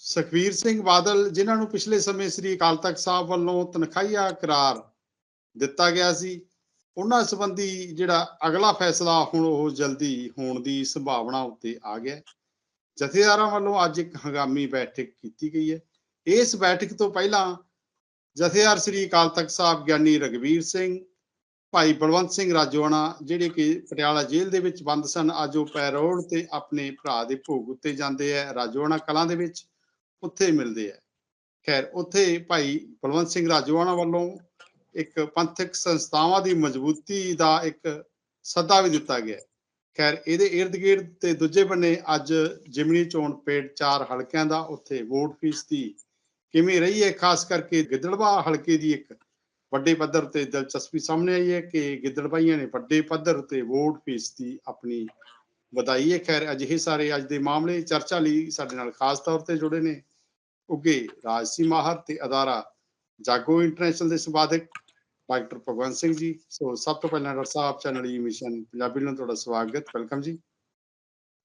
ਸੁਖਵੀਰ ਸਿੰਘ ਬਾਦਲ, ਜਿਨ੍ਹਾਂ ਨੂੰ ਪਿਛਲੇ ਸਮੇਂ ਸ੍ਰੀ ਅਕਾਲ ਤਖਤ ਸਾਹਿਬ ਵੱਲੋਂ ਤਨਖਾਹੀਆ ਕਰਾਰ ਦਿੱਤਾ ਗਿਆ ਸੀ, ਉਹਨਾਂ ਸੰਬੰਧੀ ਜਿਹੜਾ ਅਗਲਾ ਫੈਸਲਾ ਹੁਣ ਉਹ ਜਲਦੀ ਹੋਣ ਦੀ ਸੰਭਾਵਨਾ ਉੱਤੇ ਆ ਗਿਆ ਜਥੇਦਾਰਾਂ ਵੱਲੋਂ ਅੱਜ ਇੱਕ ਹੰਗਾਮੀ ਬੈਠਕ ਕੀਤੀ ਗਈ ਹੈ। ਇਸ ਬੈਠਕ ਤੋਂ ਪਹਿਲਾਂ ਜਥੇਦਾਰ ਸ੍ਰੀ ਅਕਾਲ ਤਖਤ ਸਾਹਿਬ ਗਿਆਨੀ ਰਗਵੀਰ ਸਿੰਘ, ਭਾਈ ਬਲਵੰਤ ਸਿੰਘ ਰਾਜੋਆਣਾ, ਜਿਹੜੇ ਕਿ ਪਟਿਆਲਾ ਜੇਲ੍ਹ ਦੇ ਵਿੱਚ ਬੰਦ ਸਨ, ਅੱਜ ਉਹ ਪੈਰੋਲ ਤੇ ਆਪਣੇ ਭਰਾ ਦੇ ਭੋਗ ਉੱਤੇ ਜਾਂਦੇ ਆ ਰਾਜੋਆਣਾ ਕਲਾਂ ਦੇ ਵਿੱਚ ਉੱਥੇ ਮਿਲਦੇ ਆ। ਖੈਰ, ਉੱਥੇ ਭਾਈ ਬਲਵੰਤ ਸਿੰਘ ਰਾਜੋਆਣਾ ਵੱਲੋਂ ਇੱਕ ਪੰਥਕ ਸੰਸਥਾਵਾਂ ਦੀ ਮਜ਼ਬੂਤੀ ਦਾ ਇੱਕ ਸੱਦਾ ਵੀ ਦਿੱਤਾ ਗਿਆ। ਖੈਰ, ਇਹਦੇ ਇਰਦ ਗਿਰਦ ਤੇ ਦੂਜੇ ਬੰਨੇ ਅੱਜ ਜਿਮਨੀ ਚੋਣ ਪੇੜ ਚਾਰ ਹਲਕਿਆਂ ਦਾ ਉੱਥੇ ਵੋਟ ਫੀਸ ਦੀ ਕਿਵੇਂ ਰਹੀ ਹੈ, ਖਾਸ ਕਰਕੇ ਗਿੱਦੜਵਾ ਹਲਕੇ ਦੀ ਇੱਕ ਵੱਡੇ ਪੱਧਰ ਤੇ ਦਿਲਚਸਪੀ ਸਾਹਮਣੇ ਆਈ ਹੈ ਕਿ ਗਿੱਦੜਬਾਈਆਂ ਨੇ ਵੱਡੇ ਪੱਧਰ ਤੇ ਵੋਟ ਫੀਸ ਦੀ ਆਪਣੀ ਵਧਾਈ ਹੈ। ਖੈਰ, ਅਜਿਹੇ ਸਾਰੇ ਅੱਜ ਦੇ ਮਾਮਲੇ, ਚਰਚਾ ਲਈ ਸਾਡੇ ਨਾਲ ਖਾਸ ਤੌਰ ਤੇ ਜੁੜੇ ਨੇ। ਉੱਗੇ ਰਾਜਸੀ ਮਾਹਰ ਤੇ ਅਦਾਰਾ ਜਾਗੋ ਇੰਟਰਨੈਸ਼ਨਲ ਦੇ ਸੰਪਾਦਕ ਡਾਕਟਰ ਭਗਵੰਤ ਸਿੰਘ ਜੀ। ਸੋ ਸਭ ਤੋਂ ਪਹਿਲਾਂ ਡਾਕਟਰ ਸਾਹਿਬ ਚੈਨਲ ਈ ਮਿਸ਼ਨ ਪੰਜਾਬੀ ਨੂੰ ਤੁਹਾਡਾ ਸਵਾਗਤ ਵੈਲਕਮ ਜੀ।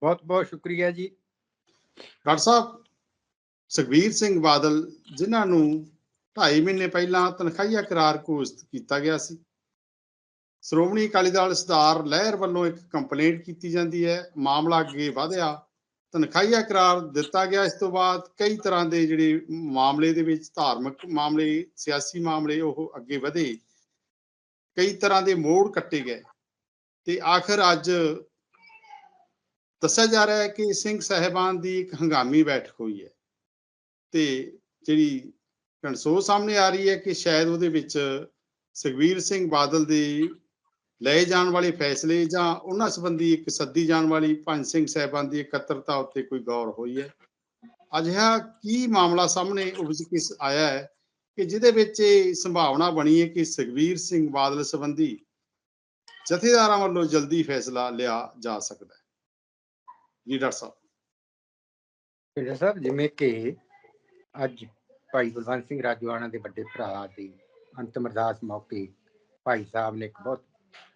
ਬਹੁਤ ਬਹੁਤ ਸ਼ੁਕਰੀਆ ਜੀ। ਡਾਕਟਰ ਸਾਹਿਬ ਸੁਖਬੀਰ ਸਿੰਘ ਬਾਦਲ ਜਿਨ੍ਹਾਂ ਨੂੰ 2.5 ਮਹੀਨੇ ਪਹਿਲਾਂ ਤਨਖਾਹੀਆ ਕਰਾਰ ਘੋਸ਼ਿਤ ਕੀਤਾ ਗਿਆ ਸੀ। ਸ਼੍ਰੋਮਣੀ ਅਕਾਲੀ ਦਲ ਸਰਦਾਰ ਲਹਿਰ ਵੱਲੋਂ ਇੱਕ ਕੰਪਲੇਂਟ ਕੀਤੀ ਜਾਂਦੀ ਹੈ। ਮਾਮਲਾ ਅੱਗੇ ਵਧਿਆ। ਤਨਖਾਹੀਆ ਕਰਾਰ ਦਿੱਤਾ ਗਿਆ। ਇਸ ਤੋਂ ਬਾਅਦ ਕਈ ਤਰ੍ਹਾਂ ਦੇ ਜਿਹੜੇ ਮਾਮਲੇ ਦੇ ਵਿੱਚ ਧਾਰਮਿਕ ਮਾਮਲੇ, ਸਿਆਸੀ ਮਾਮਲੇ ਉਹ ਅੱਗੇ ਵਧੇ। ਕਈ ਤਰ੍ਹਾਂ ਦੇ ਮੋੜ ਕੱਟੇ ਗਏ। ਤੇ ਆਖਰ ਅੱਜ ਦੱਸਿਆ ਜਾ ਰਿਹਾ ਹੈ ਕਿ ਸਿੰਘ ਸਾਹਿਬਾਨ ਦੀ ਇੱਕ ਹੰਗਾਮੀ ਬੈਠਕ ਹੋਈ ਹੈ। ਤੇ ਜਿਹੜੀ ਕਨਸੋ ਸਾਹਮਣੇ ਆ ਰਹੀ ਹੈ ਕਿ ਸ਼ਾਇਦ ਉਹਦੇ ਵਿੱਚ ਸੁਖਵੀਰ ਸਿੰਘ ਬਾਦਲ ਦੇ ਲਏ ਜਾਣ ਵਾਲੇ ਫੈਸਲੇ ਜਾਂ ਉਹਨਾਂ ਸੰਬੰਧੀ ਇੱਕ ਸੱਦੀ ਜਾਣ ਵਾਲੀ ਪੰਜ ਸਿੰਘ ਸਾਹਿਬਾਨ ਦੀ ਇਕੱਤਰਤਾ ਉੱਤੇ ਕੋਈ ਗੌਰ ਹੋਈ ਹੈ? ਅਜਿਹਾ ਕੀ ਮਾਮਲਾ ਸਾਹਮਣੇ ਉਪਜ ਕੇ ਆਇਆ ਹੈ ਕਿ ਜਿਹਦੇ ਵਿੱਚ ਇਹ ਸੰਭਾਵਨਾ ਬਣੀ ਹੈ ਕਿ ਸੁਖਵੀਰ ਸਿੰਘ ਬਾਦਲ ਸੰਬੰਧੀ ਜਥੇਦਾਰਾਂ ਵੱਲੋਂ ਜਲਦੀ ਫੈਸਲਾ ਲਿਆ ਜਾ ਸਕਦਾ ਹੈ? ਜੀ ਡਾਕਟਰ ਸਾਹਿਬ। ਡਾਕਟਰ ਸਾਹਿਬ, ਜਿਵੇਂ ਕਿ ਅੱਜ ਭਾਈ ਬਲਵੰਤ ਸਿੰਘ ਰਾਜਵਾਨਾ ਦੇ ਵੱਡੇ ਭਰਾ ਦੀ ਅੰਤਮ ਅਰਦਾਸ ਮੌਕੇ ਭਾਈ ਸਾਹਿਬ ਨੇ ਇੱਕ ਬਹੁਤ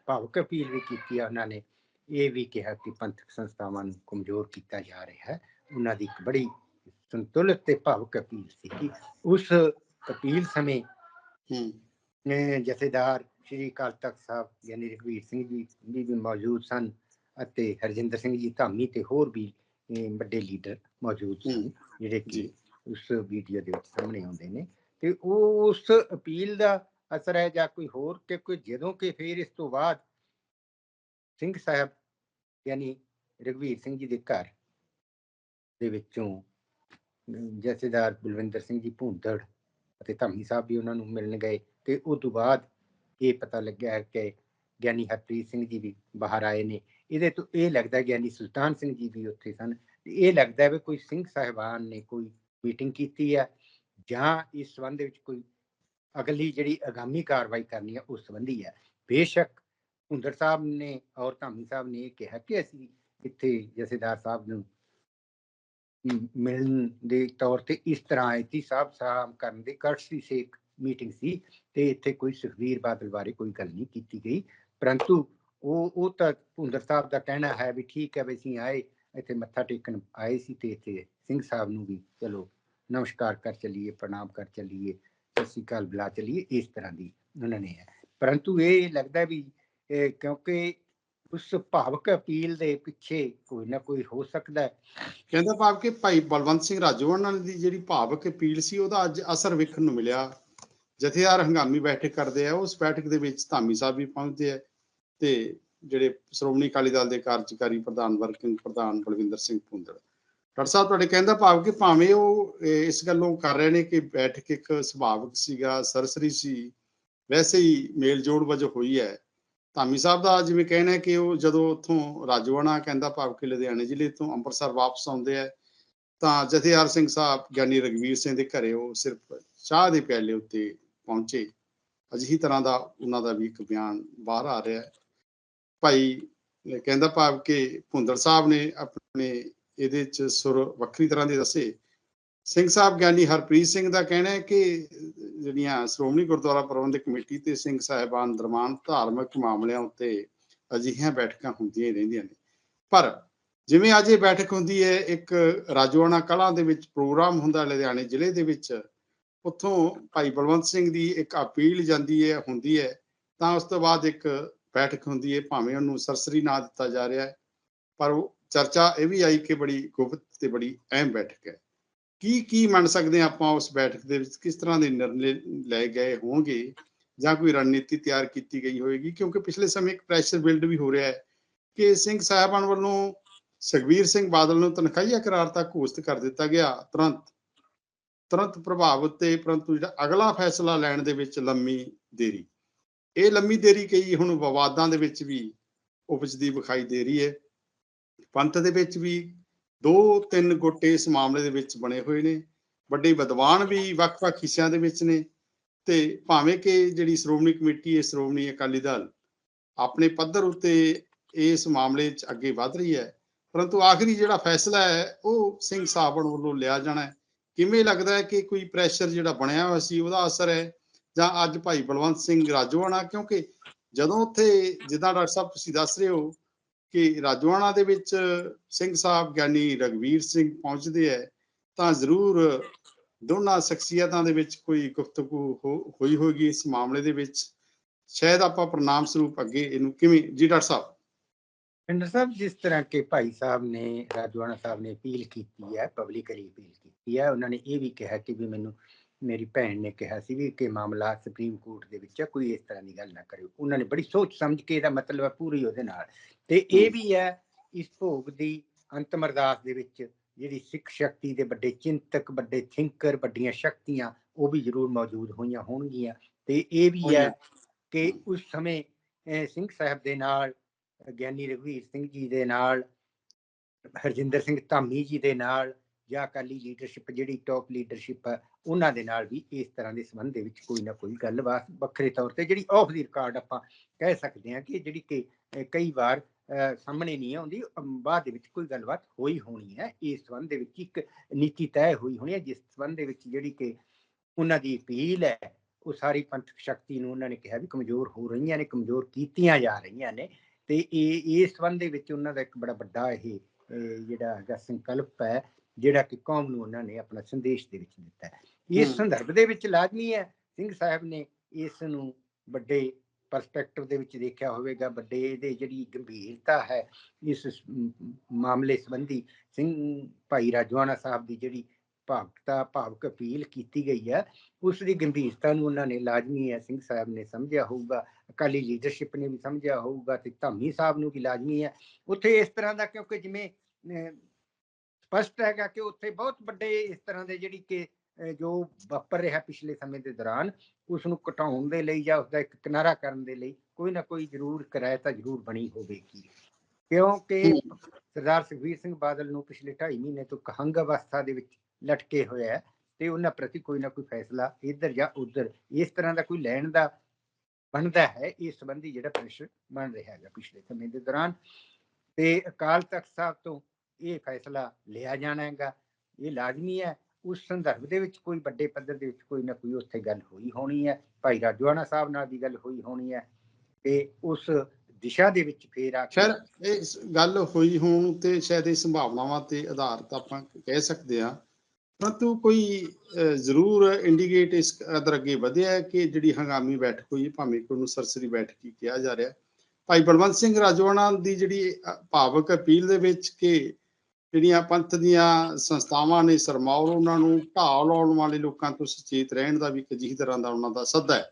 ਭਾਵੁਕ ਅਪੀਲ ਵੀ ਕੀਤੀ ਹੈ ਉਹਨਾਂ ਨੇ। ਇਹ ਵੀ ਕਿਹਾ ਕਿ ਪੰਥਕ ਸੰਸਥਾਵਾਂ ਨੂੰ ਕਮਜ਼ੋਰ ਕੀਤਾ ਜਾ ਰਿਹਾ ਹੈ। ਉਹਨਾਂ ਦੀ ਇੱਕ ਬੜੀ ਸੰਤੁਲਿਤ ਤੇ ਭਾਵੁਕ ਅਪੀਲ ਸੀ ਕਿ ਉਸ ਅਪੀਲ ਸਮੇਂ ਜਥੇਦਾਰ ਸ਼੍ਰੀ ਅਕਾਲ ਤਖਤ ਸਾਹਿਬ ਯਾਨੀ ਰਘਵੀਰ ਸਿੰਘ ਜੀ ਵੀ ਵੀ ਮੌਜੂਦ ਸਨ ਅਤੇ ਹਰਜਿੰਦਰ ਸਿੰਘ ਜੀ ਧਾਮੀ ਤੇ ਹੋਰ ਵੀ ਵੱਡੇ ਲੀਡਰ ਮੌਜੂਦ ਹੂੰ, ਜਿਹੜੇ ਕਿ। ਉਸ ਵੀਡੀਓ ਦੇ ਵਿੱਚ ਸਾਹਮਣੇ ਆਉਂਦੇ ਨੇ। ਤੇ ਉਹ ਉਸ ਅਪੀਲ ਦਾ ਅਸਰ ਹੈ ਜਾਂ ਕੋਈ ਹੋਰ ਕਿ ਕੋਈ ਜਦੋਂ ਕਿ ਫਿਰ ਇਸ ਤੋਂ ਬਾਅਦ ਸਿੰਘ ਸਾਹਿਬ ਯਾਨੀ ਰਘਵੀਰ ਸਿੰਘ ਜੀ ਦੇ ਘਰ ਦੇ ਵਿੱਚੋਂ ਜਥੇਦਾਰ ਬਲਵਿੰਦਰ ਸਿੰਘ ਜੀ ਭੂੰਦੜ ਅਤੇ ਧਾਮੀ ਸਾਹਿਬ ਵੀ ਉਹਨਾਂ ਨੂੰ ਮਿਲਣ ਗਏ ਤੇ ਉਸ ਤੋਂ ਬਾਅਦ ਇਹ ਪਤਾ ਲੱਗਿਆ ਹੈ ਕਿ ਗਿਆਨੀ ਹਰਪ੍ਰੀਤ ਸਿੰਘ ਜੀ ਵੀ ਬਾਹਰ ਆਏ ਨੇ। ਇਹਦੇ ਤੋਂ ਇਹ ਲੱਗਦਾ ਗਿਆਨੀ ਸੁਲਤਾਨ ਸਿੰਘ ਜੀ ਵੀ ਉੱਥੇ ਸਨ। ਇਹ ਲੱਗਦਾ ਹੈ ਵੀ ਕੋਈ ਸਿੰਘ ਸਾਹਿਬਾਨ ਨੇ ਕੋਈ ਮੀਟਿੰਗ ਕੀਤੀ ਹੈ ਜਾਂ ਇਸ ਸੰਬੰਧ ਵਿੱਚ ਕੋਈ ਅਗਲੀ ਜਿਹੜੀ ਆਗਾਮੀ ਕਾਰਵਾਈ ਕਰਨੀ ਹੈ ਉਸ ਸੰਬੰਧੀ ਹੈ ਬੇਸ਼ੱਕ ਹੁੰਦਰ ਸਾਹਿਬ ਨੇ ਔਰ ਧਾਮੀ ਸਾਹਿਬ ਨੇ ਇਹ ਕਿਹਾ ਕਿ ਅਸੀਂ ਇੱਥੇ ਜਥੇਦਾਰ ਸਾਹਿਬ ਨੂੰ ਮਿਲਣ ਦੇ ਤੌਰ ਤੇ ਇਸ ਤਰ੍ਹਾਂ ਆਏ ਸੀ ਸਾਹਿਬ ਕਰਨ ਦੇ ਕਰਸੀ ਸੇ ਮੀਟਿੰਗ ਸੀ ਤੇ ਇੱਥੇ ਕੋਈ ਸੁਖਵੀਰ ਬਾਦਲ ਬਾਰੇ ਕੋਈ ਗੱਲ ਨਹੀਂ ਕੀਤੀ ਗਈ। ਪਰੰਤੂ ਉਹ ਉਹ ਤਾਂ ਭੁੰਦਰ ਸਾਹਿਬ ਦਾ ਕਹਿਣਾ ਹੈ ਵੀ ਠੀਕ ਹੈ ਵੀ ਅਸੀਂ ਆਏ, ਇੱਥੇ ਮੱਥਾ ਟੇਕਣ ਆਏ ਸੀ ਤੇ ਇੱਥੇ ਸਿੰਘ ਸਾਹਿਬ ਨੂੰ ਵੀ ਚਲੋ ਨਮਸਕਾਰ ਕਰ ਚੱਲੀਏ, ਪ੍ਰਣਾਮ ਕਰ ਚੱਲੀਏ। ਸਤਿ ਸ਼੍ਰੀ ਬੁਲਾ ਚੱਲੀਏ, ਇਸ ਤਰ੍ਹਾਂ ਦੀ ਉਹਨਾਂ ਨੇ ਪਰੰਤੂ ਇਹ ਲੱਗਦਾ ਵੀ ਕਿਉਂਕਿ ਉਸ ਭਾਵਕ ਅਪੀਲ ਦੇ ਪਿੱਛੇ ਕੋਈ ਨਾ ਕੋਈ ਹੋ ਸਕਦਾ ਹੈ। ਕਹਿੰਦਾ ਭਾਵ ਕਿ ਭਾਈ ਬਲਵੰਤ ਸਿੰਘ ਰਾਜੋਆਣਾ ਦੀ ਜਿਹੜੀ ਭਾਵਕ ਅਪੀਲ ਸੀ, ਉਹਦਾ ਅੱਜ ਅਸਰ ਵੇਖਣ ਨੂੰ ਮਿਲਿਆ। ਜਥੇਦਾਰ ਹੰਗਾਮੀ ਬੈਠਕ ਕਰਦੇ ਆ, ਉਸ ਬੈਠਕ ਦੇ ਵਿੱਚ ਧਾਮੀ ਸਾਹਿਬ ਵੀ ਪਹੁੰਚਦੇ ਆ ਤੇ ਜਿਹੜੇ ਸ਼੍ਰੋਮਣੀ ਅਕਾਲੀ ਦਲ ਦੇ ਕਾਰਜਕਾਰੀ ਪ੍ਰਧਾਨ ਵਰਕਿੰਗ ਪ੍ਰਧਾਨ ਬਲਵਿੰਦਰ ਸਿੰਘ ਭੁੰਦੜ। ਡਾਕਟਰ ਸਾਹਿਬ, ਤੁਹਾਡੇ ਕਹਿੰਦਾ ਭਾਵ ਕਿ ਭਾਵੇਂ ਉਹ ਇਸ ਗੱਲੋਂ ਕਰ ਰਹੇ ਨੇ ਕਿ ਬੈਠਕ ਇੱਕ ਸੁਭਾਵਿਕ ਸੀਗਾ, ਸਰਸਰੀ ਸੀ, ਵੈਸੇ ਹੀ ਮੇਲ ਜੋੜ ਵਜੋਂ ਹੋਈ ਹੈ। ਧਾਮੀ ਸਾਹਿਬ ਦਾ ਜਿਵੇਂ ਕਹਿਣਾ ਹੈ ਕਿ ਉਹ ਜਦੋਂ ਉੱਥੋਂ ਰਾਜਵਾਨਾ ਕਹਿੰਦਾ ਭਾਵ ਕਿ ਲੁਧਿਆਣੇ ਜ਼ਿਲ੍ਹੇ ਤੋਂ ਅੰਮ੍ਰਿਤਸਰ ਵਾਪਸ ਆਉਂਦੇ ਆ ਤਾਂ ਜਥੇਦਾਰ ਸਿੰਘ ਸਾਹਿਬ, ਗਿਆਨੀ ਰਗਵੀਰ ਸਿੰਘ ਦੇ ਘਰੇ ਉਹ ਸਿਰਫ ਚਾਹ ਦੇ ਪਿਆਲੇ ਉੱਤੇ ਪਹੁੰਚੇ। ਅਜਿਹੀ ਤਰ੍ਹਾਂ ਦਾ ਉਹਨਾਂ ਦਾ ਵੀ ਇੱਕ ਬਿਆਨ ਬਾਹਰ ਆ ਰਿਹਾ ਹੈ। ਭਾਈ ਕਹਿੰਦਾ ਭਾਵ ਕਿ ਭੁੰਦੜ ਸਾਹਿਬ ਨੇ ਆਪਣੇ ਇਹਦੇ ਚ ਸੁਰ ਵੱਖਰੀ ਤਰ੍ਹਾਂ ਦੇ ਦੱਸੇ। ਸਿੰਘ ਸਾਹਿਬ ਗਿਆਨੀ ਹਰਪ੍ਰੀਤ ਸਿੰਘ ਦਾ ਕਹਿਣਾ ਹੈ ਕਿ ਜਿਹੜੀਆਂ ਸ਼੍ਰੋਮਣੀ ਗੁਰਦੁਆਰਾ ਪ੍ਰਬੰਧਕ ਕਮੇਟੀ ਤੇ ਸਿੰਘ ਸਾਹਿਬਾਨ ਦਰਮਾਨ ਧਾਰਮਿਕ ਮਾਮਲਿਆਂ ਉੱਤੇ ਅਜਿਹੀਆਂ ਬੈਠਕਾਂ ਹੁੰਦੀਆਂ ਹੀ ਰਹਿੰਦੀਆਂ ਨੇ। ਪਰ ਜਿਵੇਂ ਅੱਜ ਇਹ ਬੈਠਕ ਹੁੰਦੀ ਹੈ, ਇੱਕ ਰਾਜੋਆਣਾ ਕਲਾਂ ਦੇ ਵਿੱਚ ਪ੍ਰੋਗਰਾਮ ਹੁੰਦਾ ਲੁਧਿਆਣੇ ਜ਼ਿਲ੍ਹੇ ਦੇ ਵਿੱਚ, ਉੱਥੋਂ ਭਾਈ ਬਲਵੰਤ ਸਿੰਘ ਦੀ ਇੱਕ ਅਪੀਲ ਜਾਂਦੀ ਹੈ, ਹੁੰਦੀ ਹੈ, ਤਾਂ ਉਸ ਤੋਂ ਬਾਅਦ ਇੱਕ ਬੈਠਕ ਹੁੰਦੀ ਹੈ, ਭਾਵੇਂ ਉਹਨੂੰ ਸਰਸਰੀ ਨਾਂ ਦਿੱਤਾ ਜਾ ਰਿਹਾ ਹੈ, ਪਰ ਚਰਚਾ ਇਹ ਵੀ ਆਈ ਕਿ ਬੜੀ ਗੁਪਤ ਤੇ ਬੜੀ ਅਹਿਮ ਬੈਠਕ ਹੈ। ਕੀ ਕੀ ਮੰਨ ਸਕਦੇ ਹਾਂ ਆਪਾਂ ਉਸ ਬੈਠਕ ਦੇ ਵਿੱਚ ਕਿਸ ਤਰ੍ਹਾਂ ਦੇ ਨਿਰਣੇ ਲਏ ਗਏ ਹੋਣਗੇ ਜਾਂ ਕੋਈ ਰਣਨੀਤੀ ਤਿਆਰ ਕੀਤੀ ਗਈ ਹੋਵੇਗੀ ਕਿਉਂਕਿ ਪਿਛਲੇ ਸਮੇਂ ਇੱਕ ਪ੍ਰੈਸ਼ਰ ਬਿਲਡ ਵੀ ਹੋ ਰਿਹਾ ਹੈ ਕਿ ਸਿੰਘ ਸਾਹਿਬਾਨ ਵੱਲੋਂ ਸੁਖਬੀਰ ਸਿੰਘ ਬਾਦਲ ਨੂੰ ਤਨਖਾਹੀਆ ਕਰਾਰ ਤੱਕ ਘੋਸ਼ਿਤ ਕਰ ਦਿੱਤਾ ਗਿਆ। ਤੁਰੰਤ ਤੁਰੰਤ ਪ੍ਰਭਾਵ ਉੱਤੇ ਪਰੰਤੂ ਜਿਹੜਾ ਅਗਲਾ ਫੈਸਲਾ ਲੈਣ ਦੇ ਵਿੱਚ ਲੰਮੀ ਦੇਰੀ। ਇਹ ਲੰਮੀ ਦੇਰੀ ਕਈ ਹੁਣ ਵਿਵਾਦਾਂ ਦੇ ਵਿੱਚ ਵੀ ਉਪਜਦੀ ਵਿਖਾਈ ਦੇ ਰਹੀ ਹੈ। ਪੰਥ ਦੇ ਵਿੱਚ ਵੀ ਦੋ ਤਿੰਨ ਗੁੱਟ ਇਸ ਮਾਮਲੇ ਦੇ ਵਿੱਚ ਬਣੇ ਹੋਏ ਨੇ। ਵੱਡੇ ਵਿਦਵਾਨ ਵੀ ਵੱਖ-ਵੱਖ ਹਿੱਸਿਆਂ ਦੇ ਵਿੱਚ ਨੇ ਤੇ ਭਾਵੇਂ ਕਿ ਜਿਹੜੀ ਸ਼੍ਰੋਮਣੀ ਕਮੇਟੀ ਹੈ, ਸ਼੍ਰੋਮਣੀ ਅਕਾਲੀ ਦਲ ਆਪਣੇ ਪੱਧਰ ਉੱਤੇ ਇਸ ਮਾਮਲੇ 'ਚ ਅੱਗੇ ਵਧ ਰਹੀ ਹੈ। ਪਰੰਤੂ ਆਖਰੀ ਜਿਹੜਾ ਫੈਸਲਾ ਹੈ, ਉਹ ਸਿੰਘ ਸਾਹਿਬਾਨ ਵੱਲੋਂ ਲਿਆ ਜਾਣਾ ਹੈ। ਕਿਵੇਂ ਲੱਗਦਾ ਹੈ ਕਿ ਕੋਈ ਪ੍ਰੈਸ਼ਰ ਜਿਹੜਾ ਬਣਿਆ ਹੋਇਆ ਸੀ, ਉਹਦਾ ਅਸਰ ਹੈ? ਜਾਂ ਅੱਜ ਭਾਈ ਬਲਵੰਤ ਸਿੰਘ ਰਾਜੋਆਣਾ, ਕਿਉਂਕਿ ਜਦੋਂ ਉੱਥੇ ਜਿੱਦਾਂ ਡਾਕਟਰ ਸਾਹਿਬ ਤੁਸੀਂ ਦੱਸ ਰਹੇ ਹੋ ਕਿ ਰਾਜੋਆਣਾ ਦੇ ਵਿੱਚ ਸਿੰਘ ਸਾਹਿਬ ਗਿਆਨੀ ਰਗਵੀਰ ਸਿੰਘ ਪਹੁੰਚਦੇ ਹੈ, ਤਾਂ ਜ਼ਰੂਰ ਦੋਨਾਂ ਸ਼ਖਸੀਅਤਾਂ ਦੇ ਵਿੱਚ ਕੋਈ ਗੁਫ਼ਤਗੂ ਹੋਈ ਹੋਗੀ ਇਸ ਮਾਮਲੇ ਦੇ ਵਿੱਚ। ਸ਼ਾਇਦ ਆਪਾਂ ਪ੍ਰਣਾਮ ਸਰੂਪ ਅੱਗੇ ਇਹਨੂੰ ਕਿਵੇਂ, ਜੀ ਡਾਕਟਰ ਸਾਹਿਬ? ਪਿੰਡਰ ਸਾਹਿਬ, ਜਿਸ ਤਰ੍ਹਾਂ ਕਿ ਭਾਈ ਸਾਹਿਬ ਨੇ, ਰਾਜਵਾਨਾ ਸਾਹਿਬ ਨੇ ਅਪੀਲ ਕੀਤੀ ਹੈ ਪਬਲਿਕਲੀ ਅਪੀਲ ਕੀਤੀ ਹੈ, ਉਹਨਾਂ ਨੇ ਇਹ ਵੀ ਕਿਹਾ ਕਿ ਵੀ ਮੈਨੂੰ ਮੇਰੀ ਭੈਣ ਨੇ ਕਿਹਾ ਸੀ ਵੀ ਕਿ ਮਾਮਲਾ ਸੁਪਰੀਮ ਕੋਰਟ ਦੇ ਵਿੱਚ ਹੈ ਕੋਈ ਇਸ ਤਰ੍ਹਾਂ ਦੀ ਗੱਲ ਨਾ ਕਰਿਓ। ਉਹਨਾਂ ਨੇ ਬੜੀ ਸੋਚ ਸਮਝ ਕੇ ਇਹਦਾ ਮਤਲਬ ਹੈ ਪੂਰੀ ਉਹਦੇ ਨਾਲ। ਤੇ ਇਹ ਵੀ ਹੈ ਇਸ ਭੋਗ ਦੀ ਅੰਤਮ ਅਰਦਾਸ ਦੇ ਵਿੱਚ ਜਿਹੜੀ ਸਿੱਖ ਸ਼ਕਤੀ ਦੇ ਵੱਡੇ ਚਿੰਤਕ ਵੱਡੇ ਥਿੰਕਰ ਵੱਡੀਆਂ ਸ਼ਕਤੀਆਂ ਉਹ ਵੀ ਜ਼ਰੂਰ ਮੌਜੂਦ ਹੋਈਆਂ ਹੋਣਗੀਆਂ। ਤੇ ਇਹ ਵੀ ਹੈ ਕਿ ਉਸ ਸਮੇਂ ਸਿੰਘ ਸਾਹਿਬ ਦੇ ਨਾਲ ਗਿਆਨੀ ਰਘਵੀਰ ਸਿੰਘ ਜੀ ਦੇ ਨਾਲ ਹਰਜਿੰਦਰ ਸਿੰਘ ਧਾਮੀ ਜੀ ਦੇ ਨਾਲ ਜਾਂ ਅਕਾਲੀ ਲੀਡਰਸ਼ਿਪ ਜਿਹੜੀ ਟੌਪ ਲੀਡਰਸ਼ਿਪ ਹੈ ਉਹਨਾਂ ਦੇ ਨਾਲ ਵੀ ਇਸ ਤਰ੍ਹਾਂ ਦੇ ਸੰਬੰਧ ਦੇ ਵਿੱਚ ਕੋਈ ਨਾ ਕੋਈ ਗੱਲਬਾਤ ਵੱਖਰੇ ਤੌਰ ਤੇ, ਜਿਹੜੀ ਆਫ ਦੀ ਰਿਕਾਰਡ ਆਪਾਂ ਕਹਿ ਸਕਦੇ ਹਾਂ ਕਿ ਜਿਹੜੀ ਕਿ ਕਈ ਵਾਰ ਸਾਹਮਣੇ ਨਹੀਂ ਆਉਂਦੀ ਬਾਅਦ ਦੇ ਵਿੱਚ ਕੋਈ ਗੱਲਬਾਤ ਹੋਈ ਹੋਣੀ ਹੈ। ਇਸ ਸੰਬੰਧ ਦੇ ਵਿੱਚ ਇੱਕ ਨੀਤੀ ਤੈਅ ਹੋਈ ਹੋਣੀ ਹੈ, ਜਿਸ ਸੰਬੰਧ ਦੇ ਵਿੱਚ ਜਿਹੜੀ ਕਿ ਉਹਨਾਂ ਦੀ ਅਪੀਲ ਹੈ, ਉਹ ਸਾਰੀ ਪੰਥਕ ਸ਼ਕਤੀ ਨੂੰ ਉਹਨਾਂ ਨੇ ਕਿਹਾ ਵੀ ਕਮਜ਼ੋਰ ਹੋ ਰਹੀਆਂ ਨੇ, ਕਮਜ਼ੋਰ ਕੀਤੀਆਂ ਜਾ ਰਹੀਆਂ ਨੇ। ਤੇ ਇਹ, ਇਸ ਸੰਬੰਧ ਦੇ ਵਿੱਚ ਉਹਨਾਂ ਦਾ ਇੱਕ ਬੜਾ ਵੱਡਾ ਇਹ ਜਿਹੜਾ ਹੈਗਾ ਸੰਕਲਪ ਹੈ ਜਿਹੜਾ ਕਿ ਕੌਮ ਨੂੰ ਉਹਨਾਂ ਨੇ ਆਪਣਾ ਸੰਦੇਸ਼ ਦੇ ਵਿੱਚ ਦਿੱਤਾ ਇਸ। ਸੰਦਰਭ ਦੇ ਵਿੱਚ ਲਾਜ਼ਮੀ ਹੈ। ਸਿੰਘ ਸਾਹਿਬ ਨੇ ਇਸ ਨੂੰ ਵੱਡੇ ਪਰਸਪੈਕਟਿਵ ਦੇ ਵਿੱਚ ਦੇਖਿਆ ਹੋਵੇਗਾ। ਵੱਡੇ ਇਹਦੇ ਜਿਹੜੀ ਗੰਭੀਰਤਾ ਹੈ ਇਸ ਮਾਮਲੇ ਸੰਬੰਧੀ ਸਿੰਘ ਭਾਈ ਰਾਜਵਾਨਾ ਸਾਹਿਬ ਦੀ ਜਿਹੜੀ ਭਾਵਕਤਾ ਭਾਵਕ ਅਪੀਲ ਕੀਤੀ ਗਈ ਹੈ ਉਸ ਦੀ ਗੰਭੀਰਤਾ ਨੂੰ ਉਹਨਾਂ ਨੇ ਲਾਜ਼ਮੀ ਹੈ। ਸਿੰਘ ਸਾਹਿਬ ਨੇ ਸਮਝਿਆ ਹੋਊਗਾ ਅਕਾਲੀ ਲੀਡਰਸ਼ਿਪ ਨੇ ਵੀ ਸਮਝਿਆ ਹੋਊਗਾ ਤੇ ਧਾਮੀ ਸਾਹਿਬ ਨੂੰ ਵੀ ਲਾਜ਼ਮੀ ਹੈ। ਉੱਥੇ ਇਸ ਤਰ੍ਹਾਂ ਦਾ ਕਿਉਂਕਿ ਜਿਵੇਂ ਸਪਸ਼ਟ ਹੈਗਾ ਕਿ ਉੱਥੇ ਬਹੁਤ ਵੱਡੇ ਇਸ ਤਰ੍ਹਾਂ ਦੇ ਜਿਹੜੀ ਕਿ ਜੋ ਵਾਪਰ ਰਿਹਾ ਪਿਛਲੇ ਸਮੇਂ ਦੇ ਦੌਰਾਨ ਉਸ ਨੂੰ ਘਟਾਉਣ ਦੇ ਲਈ ਜਾਂ ਉਸ ਦਾ ਇੱਕ ਕਿਨਾਰਾ ਕਰਨ ਦੇ ਲਈ ਕੋਈ ਨਾ ਕੋਈ ਜ਼ਰੂਰ ਕਿਰਾਇਤਾ ਜ਼ਰੂਰ ਬਣੀ ਹੋਵੇਗੀ। ਕਿਉਂਕਿ ਸਰਦਾਰ ਸੁਖਬੀਰ ਸਿੰਘ ਬਾਦਲ ਨੂੰ ਪਿਛਲੇ 2.5 ਮਹੀਨੇ ਤੋਂ ਕਹੰਗ ਅਵਸਥਾ ਦੇ ਵਿੱਚ ਲਟਕੇ ਹੋਏ ਹੈ ਤੇ ਉਹਨਾਂ ਪ੍ਰਤੀ ਕੋਈ ਨਾ ਕੋਈ ਫੈਸਲਾ ਇੱਧਰ ਜਾਂ ਉੱਧਰ ਇਸ ਤਰ੍ਹਾਂ ਦਾ ਕੋਈ ਲੈਣ ਦਾ ਬਣਦਾ ਹੈ ਇਸ ਸੰਬੰਧੀ ਜਿਹੜਾ ਪ੍ਰੈਸ਼ਰ ਬਣ ਰਿਹਾ ਹੈਗਾ ਪਿਛਲੇ ਸਮੇਂ ਦੇ ਦੌਰਾਨ। ਤੇ ਅਕਾਲ ਤਖਤ ਸਾਹਿਬ ਤੋਂ ਇਹ ਫੈਸਲਾ ਲਿਆ ਜਾਣਾ ਹੈਗਾ। ਇਹ ਲਾਜ਼ਮੀ ਹੈ। ਉਸ ਸੰਦਰਭ ਦੇ ਵਿੱਚ ਕੋਈ ਵੱਡੇ ਪੱਧਰ ਦੇ ਵਿੱਚ ਕੋਈ ਨਾ ਕੋਈ ਉੱਥੇ ਗੱਲ ਹੋਈ ਹੋਣੀ ਹੈ। ਭਾਈ ਰਾਜਵਾਨਾ ਸਾਹਿਬ ਨਾਲ ਵੀ ਗੱਲ ਹੋਈ ਹੋਣੀ ਹੈ ਤੇ ਉਸ ਦਿਸ਼ਾ ਦੇ ਵਿੱਚ ਫੇਰ ਆ ਕੇ ਇਹ ਗੱਲ ਹੋਈ ਹੋਣ ਤੇ ਸ਼ਾਇਦ ਇਹ ਸੰਭਾਵਨਾਵਾਂ ਤੇ ਆਧਾਰਿਤ ਆਪਾਂ ਕਹਿ ਸਕਦੇ ਹਾਂ। ਪਰੰਤੂ ਕੋਈ ਜ਼ਰੂਰ ਇੰਡੀਕੇਟ ਇਸ ਅਦਰ ਅੱਗੇ ਵਧਿਆ ਕਿ ਜਿਹੜੀ ਹੰਗਾਮੀ ਬੈਠਕ ਹੋਈ ਹੈ, ਭਾਵੇਂ ਕਿ ਉਹਨੂੰ ਸਰਸਰੀ ਬੈਠਕ ਹੀ ਕਿਹਾ ਜਾ ਰਿਹਾ। ਭਾਈ ਬਲਵੰਤ ਸਿੰਘ ਰਾਜਵਾਨਾ ਦੀ ਜਿਹੜੀ ਭਾਵਕ ਅਪੀਲ ਦੇ ਵਿੱਚ ਕਿ ਜਿਹੜੀਆਂ ਪੰਥ ਦੀਆਂ ਸੰਸਥਾਵਾਂ ਨੇ ਸਰਮਾਉਰ ਉਹਨਾਂ ਨੂੰ ਢਾਹ ਲਾਉਣ ਵਾਲੇ ਲੋਕਾਂ ਤੋਂ ਸੁਚੇਤ ਰਹਿਣ ਦਾ ਵੀ ਇੱਕ ਅਜਿਹੀ ਤਰ੍ਹਾਂ ਦਾ ਉਹਨਾਂ ਦਾ ਸੱਦਾ ਹੈ।